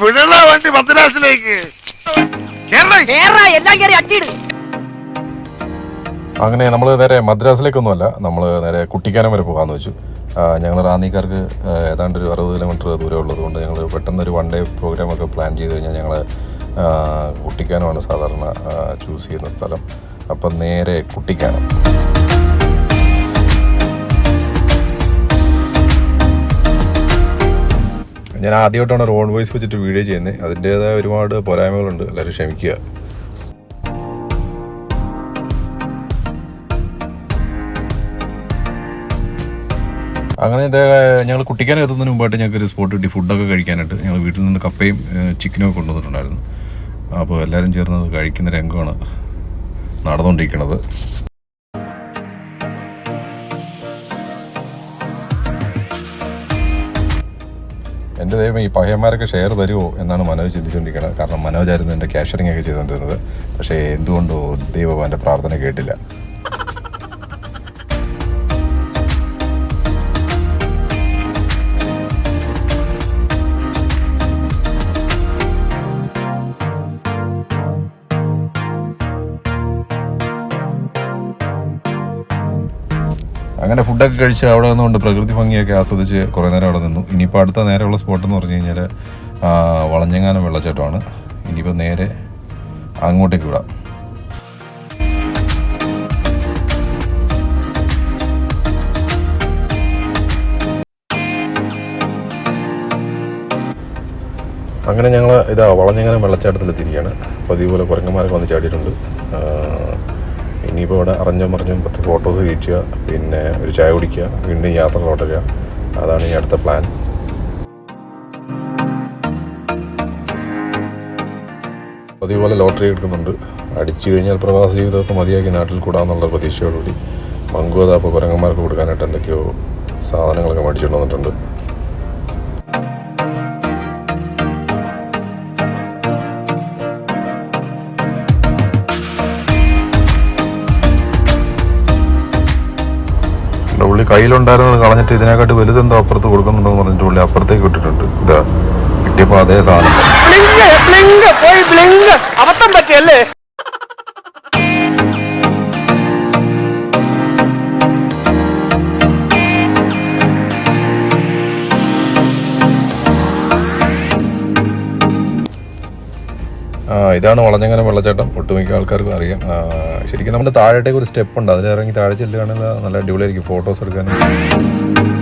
വിടണ വണ്ടി മദ്രാസിലേക്ക്. എല്ലാം കയറി അങ്ങനെ നമ്മൾ നേരെ മദ്രാസിലേക്കൊന്നുമല്ല നമ്മൾ നേരെ കുട്ടിക്കാനം വരെ പോകാമെന്ന് വെച്ചു. ഞങ്ങൾ റാന്നിക്കാർക്ക് ഏതാണ്ട് ഒരു അറുപത് കിലോമീറ്റർ ദൂരം ഉള്ളതുകൊണ്ട് ഞങ്ങൾ പെട്ടെന്ന് ഒരു വൺ ഡേ പ്രോഗ്രാം ഒക്കെ പ്ലാൻ ചെയ്ത് കഴിഞ്ഞാൽ ഞങ്ങൾ കുട്ടിക്കാനമാണ് സാധാരണ ചൂസ് ചെയ്യുന്ന സ്ഥലം. അപ്പം നേരെ കുട്ടിക്കാനം. ഞാൻ ആദ്യമായിട്ടാണ് റോൺ വോയിസ് വെച്ചിട്ട് വീഡിയോ ചെയ്യുന്നത്. അതിന്റേതായ ഒരുപാട് പോരായ്മകളുണ്ട്. എല്ലാവരും ക്ഷമിക്കുക. അങ്ങനെ ഞങ്ങൾ കുട്ടിക്കാനം എത്തുന്നതിന് മുമ്പായിട്ട് ഞങ്ങൾക്ക് ഒരു സ്പോട്ട് കിട്ടി. ഫുഡൊക്കെ കഴിക്കാനായിട്ട്. ഞങ്ങൾ വീട്ടിൽ നിന്ന് കപ്പയും ചിക്കനും ഒക്കെ കൊണ്ടുവന്നിട്ടുണ്ടായിരുന്നു. അപ്പോൾ എല്ലാവരും ചേർന്ന് കഴിക്കുന്ന രംഗമാണ് നടന്നുകൊണ്ടിരിക്കുന്നത്. എന്റെ ദൈവം ഈ പഹയന്മാരൊക്കെ ഷെയർ തരുമോ എന്നാണ് മനോജ് ചിന്തിച്ചുകൊണ്ടിരിക്കുന്നത്. കാരണം മനോജായിരുന്നു എന്റെ ക്യാഷറിംഗ് ഒക്കെ ചെയ്തുകൊണ്ടിരുന്നത്. പക്ഷേ എന്തുകൊണ്ടോ ദൈവം എന്റെ പ്രാർത്ഥന കേട്ടില്ല. അങ്ങനെ ഫുഡൊക്കെ കഴിച്ച് അവിടെ നിന്നുകൊണ്ട് പ്രകൃതി ഭംഗിയൊക്കെ ആസ്വദിച്ച് കുറേ നേരം അവിടെ നിന്നു. ഇനിയിപ്പോൾ അടുത്ത നേരെയുള്ള സ്പോട്ട് എന്ന് പറഞ്ഞു കഴിഞ്ഞാൽ വളഞ്ഞെങ്ങാനം വെള്ളച്ചാട്ടമാണ്. ഇനിയിപ്പോൾ നേരെ അങ്ങോട്ടേക്ക് വിടാം. അങ്ങനെ ഞങ്ങൾ ഇതാ വളഞ്ഞെങ്ങാനം വെള്ളച്ചാട്ടത്തിലെത്തിയിരിക്കുകയാണ്. പതിവ് പോലെ കുരങ്ങന്മാരൊക്കെ വന്ന് ചാടിയിട്ടുണ്ട്. ഇനിയിപ്പോൾ ഇവിടെ അറിഞ്ഞും മറിഞ്ഞും പത്ത് ഫോട്ടോസ് കയറ്റുക പിന്നെ ഒരു ചായ കുടിക്കുക വീണ്ടും യാത്ര തുടരുക അതാണ് ഈ അടുത്ത പ്ലാൻ പതിവ് ലോട്ടറി എടുക്കുന്നുണ്ട്. അടിച്ചു കഴിഞ്ഞാൽ പ്രവാസ ജീവിതമൊക്കെ മതിയാക്കി നാട്ടിൽ കൂടാന്നുള്ള പ്രതീക്ഷയോടുകൂടി. മങ്കുവതാപ്പ് കുരങ്ങന്മാർക്ക് കൊടുക്കാനായിട്ട് എന്തൊക്കെയോ സാധനങ്ങളൊക്കെ മേടിച്ചുകൊണ്ട് വന്നിട്ടുണ്ട്. പുള്ളി കയ്യിലുണ്ടായിരുന്നത് കളഞ്ഞിട്ട് ഇതിനെക്കാട്ടി വലുതെന്തോ അപ്പുറത്ത് കൊടുക്കുന്നുണ്ടെന്ന് പറഞ്ഞിട്ട് പുള്ളി അപ്പുറത്തേക്ക് വിട്ടിട്ടുണ്ട്. ഇതാ കിട്ടിയപ്പോ അതേ സാധനം. പോയി അബദ്ധം പറ്റിയല്ലേ? ഇതാണ് വളഞ്ഞങ്ങനെ വെള്ളച്ചാട്ടം. ഒട്ടുമിക്ക ആൾക്കാർക്കും അറിയാം. ശരിക്കും നമ്മുടെ താഴേട്ടേക്ക് ഒരു സ്റ്റെപ്പ് ഉണ്ട് അതിലിറങ്ങി താഴെ ചെല്ലുകയാണെങ്കിൽ നല്ല അടിപൊളിയായിരിക്കും. ഫോട്ടോസ് എടുക്കാനും.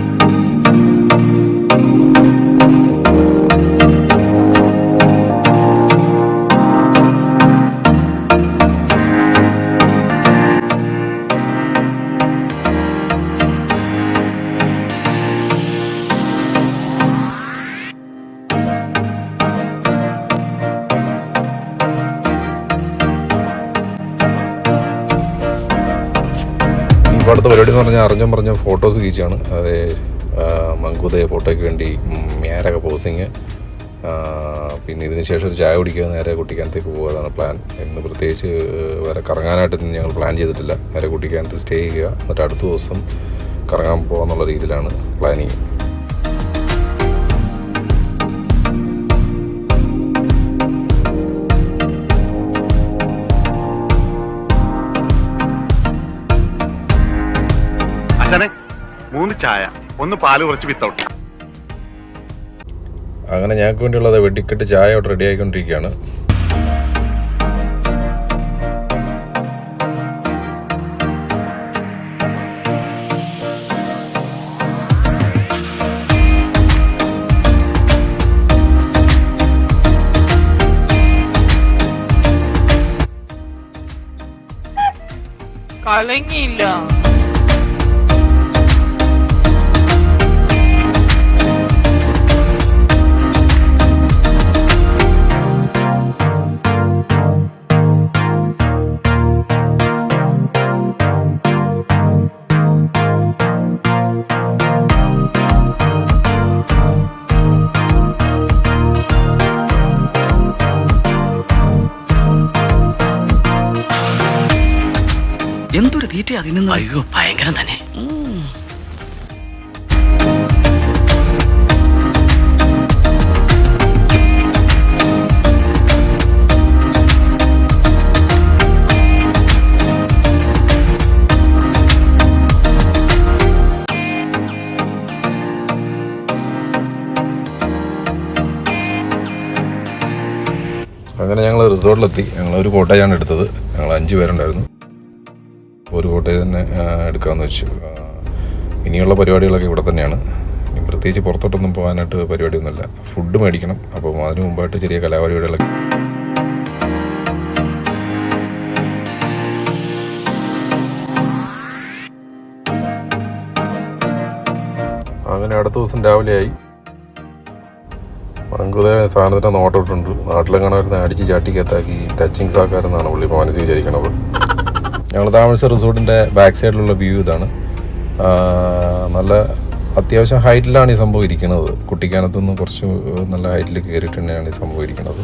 അടുത്ത പരിപാടി എന്ന് പറഞ്ഞാൽ അറിഞ്ഞും പറഞ്ഞ ഫോട്ടോസ് കീച്ചാണ് അതെ മങ്കൂതയ ഫോട്ടോയ്ക്ക് വേണ്ടി മേരക പോസിങ് പിന്നെ ഇതിന് ശേഷം ഒരു ചായ കുടിക്കുക നേരെ കുട്ടിക്കാനത്തേക്ക് പോകാതാണ് പ്ലാൻ ഇന്ന് പ്രത്യേകിച്ച് വേറെ കറങ്ങാനായിട്ടൊന്നും ഞങ്ങൾ പ്ലാൻ ചെയ്തിട്ടില്ല. നേരെ കുട്ടിക്കാനത്ത് സ്റ്റേ ചെയ്യുക. എന്നിട്ട് അടുത്ത ദിവസം കറങ്ങാൻ പോകാന്നുള്ള രീതിയിലാണ് പ്ലാനിങ് ചായ. ഒന്ന് പാൽ കുറച്ച് വിത്തൗട്ട് അങ്ങനെ ഞങ്ങൾക്ക് വേണ്ടിയുള്ളത് വെടിക്കെട്ട് ചായ അവിടെ റെഡി ആയിക്കൊണ്ടിരിക്കുകയാണ്. കലങ്ങിയില്ല. കിട്ടി അതിൽ നിന്ന് അയ്യോ ഭയങ്കരം തന്നെ. അങ്ങനെ ഞങ്ങൾ റിസോർട്ടിലെത്തി. ഞങ്ങൾ ഒരു കോട്ടേജാണ് എടുത്തത്. ഞങ്ങൾ അഞ്ച് പേരുണ്ടായിരുന്നു. ഒരു കോട്ടേജ് തന്നെ എടുക്കാമെന്ന് വെച്ചു ഇനിയുള്ള പരിപാടികളൊക്കെ ഇവിടെ തന്നെയാണ്. ഇനി പ്രത്യേകിച്ച് പുറത്തോട്ടൊന്നും പോകാനായിട്ട് പരിപാടിയൊന്നുമില്ല. ഫുഡ് മേടിക്കണം. അപ്പം അതിന് മുമ്പായിട്ട് ചെറിയ കലാപരിപാടികളൊക്കെ അങ്ങനെ അടുത്ത ദിവസം രാവിലെയായി. മങ്കുദേവൻ സാധനത്തിന്റെ നോട്ടോട്ടുണ്ട് നാട്ടിലെങ്ങനെ വരുന്ന അടിച്ച് ചാട്ടിക്കത്താക്കി ടച്ചിങ്സ് ആക്കാരെന്നാണ് പുള്ളി. മനസ്സിൽ വിചാരിക്കണത്. ഞങ്ങൾ താമസ റിസോർട്ടിന്റെ ബാക്ക് സൈഡിലുള്ള വ്യൂ ഇതാണ്. നല്ല അത്യാവശ്യം ഹൈറ്റിലാണ് ഈ സംഭവം ഇരിക്കുന്നത്. കുട്ടിക്കാനത്തുനിന്ന് കുറച്ച് നല്ല ഹൈറ്റിൽ കയറിയിട്ട് തന്നെയാണ് ഈ സംഭവം ഇരിക്കുന്നത്.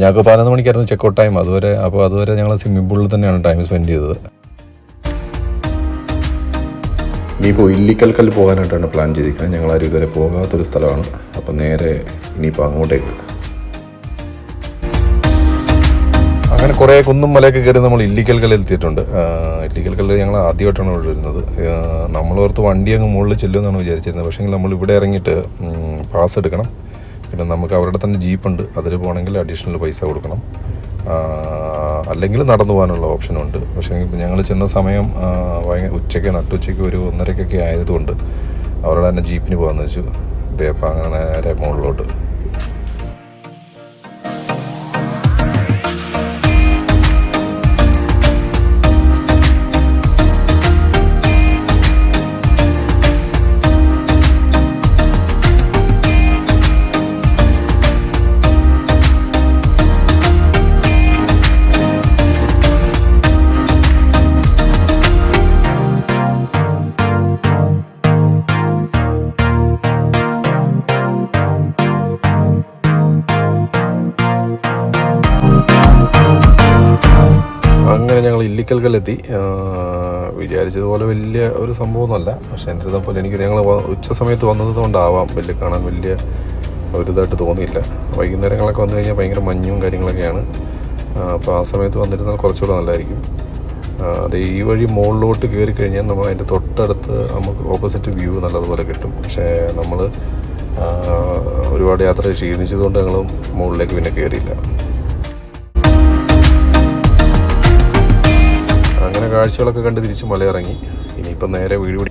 ഞങ്ങൾക്ക് പതിനൊന്ന് മണിക്കായിരുന്നു ചെക്കൗട്ട് ടൈം അതുവരെ അപ്പോൾ അതുവരെ ഞങ്ങൾ സ്വിമ്മിംഗ് പൂളിൽ തന്നെയാണ് ടൈം സ്പെൻഡ് ചെയ്തത്. ഇനിയിപ്പോൾ ഇല്ലിക്കൽക്കൽ പോകാനായിട്ടാണ് പ്ലാൻ ചെയ്തിരിക്കുന്നത്. ഞങ്ങൾ ആരും ഇതുവരെ പോകാത്തൊരു സ്ഥലമാണ്. അപ്പം നേരെ ഇനിയിപ്പോൾ അങ്ങോട്ടേക്ക്. അങ്ങനെ കുറേ കുന്നും മലയൊക്കെ കയറി നമ്മൾ ഇല്ലിക്കൽക്കല്ലിൽ എത്തിയിട്ടുണ്ട്. ഇല്ലിക്കൽക്കല്ലിൽ ഞങ്ങൾ ആദ്യമായിട്ടാണ് ഇവിടെ വരുന്നത്. നമ്മളോർത്ത് വണ്ടി അങ്ങ് മുകളിൽ ചെല്ലുമെന്നാണ് വിചാരിച്ചിരുന്നത്. പക്ഷേ നമ്മൾ ഇവിടെ ഇറങ്ങിയിട്ട് പാസ് എടുക്കണം. പിന്നെ നമുക്ക് അവരുടെ തന്നെ ജീപ്പുണ്ട്. അതിൽ പോകണമെങ്കിൽ അഡീഷണൽ പൈസ കൊടുക്കണം. അല്ലെങ്കിൽ നടന്നു പോകാനുള്ള ഓപ്ഷനുണ്ട് പക്ഷേ ഞങ്ങൾ ചെന്ന സമയം ഭയങ്കര ഉച്ചയ്ക്ക് നട്ടുച്ചയ്ക്ക് ഒരു ഒന്നരക്കൊക്കെ ആയതുകൊണ്ട് അവരുടെ തന്നെ ജീപ്പിന് പോകാമെന്ന് വെച്ചു. ഇതേപ്പം അങ്ങനെ നേരെ മുകളിലോട്ട് അങ്ങനെ ഞങ്ങൾ ഇല്ലിക്കൽക്കലെത്തി. വിചാരിച്ചതുപോലെ വലിയ ഒരു സംഭവമൊന്നുമല്ല. പക്ഷേ എന്നിരുന്നാൽ പോലെ എനിക്ക് ഞങ്ങൾ ഉച്ച സമയത്ത് വന്നത് കൊണ്ടാവാം. വലിയ കാണാൻ വലിയ ഒരു ഇതായിട്ട് തോന്നിയില്ല. വൈകുന്നേരങ്ങളൊക്കെ വന്നു കഴിഞ്ഞാൽ ഭയങ്കര മഞ്ഞും കാര്യങ്ങളൊക്കെയാണ്. അപ്പോൾ ആ സമയത്ത് വന്നിരുന്നാൽ കുറച്ചുകൂടെ നല്ലതായിരിക്കും. അത് ഈ വഴി മുകളിലോട്ട് കയറി കഴിഞ്ഞാൽ നമ്മൾ അതിന്റെ തൊട്ടടുത്ത് നമുക്ക് ഓപ്പോസിറ്റ് വ്യൂ നല്ലതുപോലെ കിട്ടും. പക്ഷേ നമ്മൾ ഒരുപാട് യാത്ര ക്ഷീണിച്ചതുകൊണ്ട് ഞങ്ങൾ മുകളിലേക്ക് പിന്നെ കയറിയില്ല. അങ്ങനെ കാഴ്ചകളൊക്കെ കണ്ട് തിരിച്ച് മലയിറങ്ങി. ഇനിയിപ്പം നേരെ വീട് പിടി